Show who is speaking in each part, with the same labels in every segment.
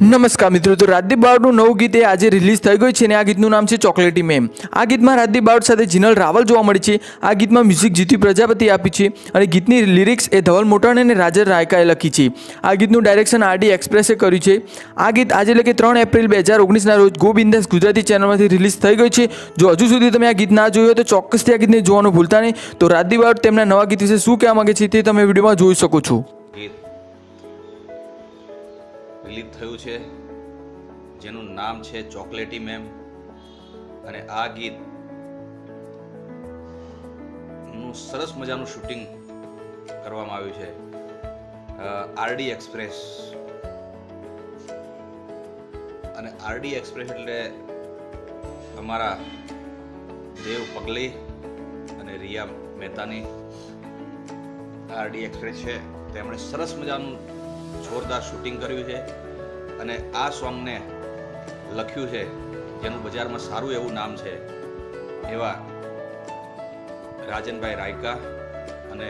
Speaker 1: નમસ્કાર મિત્રો, તો રાજદીપ બાવડનું નવું ગીત એ આજે રિલીઝ થઈ ગયું છે અને આ ગીતનું નામ છે ચોકલેટી મેમ. આ ગીતમાં રાજદીપ બાવડ સાથે જીનલ રાવલ જોવા મળી છે. આ ગીતમાં મ્યુઝિક જીતુ પ્રજાપતિ આપી છે અને ગીતની લિરિક્સ એ ધવલ મોટાણ અને રાજર રાયકાએ લખી છે. આ ગીતનું ડાયરેક્શન આરડી એક્સપ્રેસે કર્યું છે. આ ગીત આજે એટલે કે ત્રણ એપ્રિલ બે હજાર ઓગણીસના રોજ ગોબિંદાસ ગુજરાતી ચેનલમાંથી રિલીઝ થઈ ગયું છે. જો હજુ સુધી તમે આ ગીત ના જોયું હોય તો ચોક્કસથી આ ગીતને જોવાનું ભૂલતા નહીં. તો રાજદીપ બાવડ તેમના નવા ગીત વિશે શું કહેવા માંગે છે તે તમે વિડીયોમાં જોઈ શકો છો.
Speaker 2: રિલીઝ થયું છે, જેનું નામ છે ચોકલેટી મેમ. અને આ ગીતનું સરસ મજાનું શૂટિંગ કરવામાં આવ્યું છે. RD Express. અને આરડી એક્સપ્રેસ એટલે અમારા દેવ પગલી અને રિયા મહેતાની આરડી એક્સપ્રેસ છે. તેમણે સરસ મજાનું જોરદાર શૂટિંગ કર્યું છે. અને આ સોંગને લખ્યું છે, જેનું બજારમાં સારું એવું નામ છે, એવા રાજનભાઈ રાયકા અને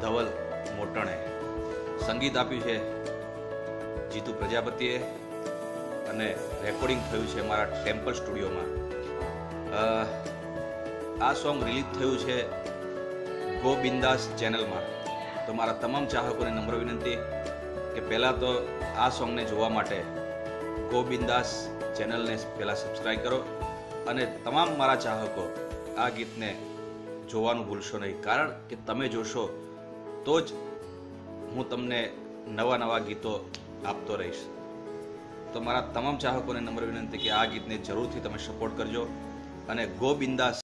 Speaker 2: ધવલ મોટણે. સંગીત આપ્યું છે જીતુ પ્રજાપતિએ અને રેકોર્ડિંગ થયું છે મારા ટેમ્પલ સ્ટુડિયોમાં. આ સોંગ રિલીઝ થયું છે ગોબિંદાસ ચેનલમાં. તો મારા તમામ ચાહકોને નમ્ર વિનંતી કે પહેલાં તો આ સોંગને જોવા માટે ગોબિંદાસ ચેનલને પહેલાં સબસ્ક્રાઈબ કરો અને તમામ મારા ચાહકો આ ગીતને જોવાનું ભૂલશો નહીં. કારણ કે તમે જોશો તો જ હું તમને નવા નવા ગીતો આપતો રહીશ. તો મારા તમામ ચાહકોને નમ્ર વિનંતી કે આ ગીતને જરૂરથી તમે સપોર્ટ કરજો અને ગો બિંદાસ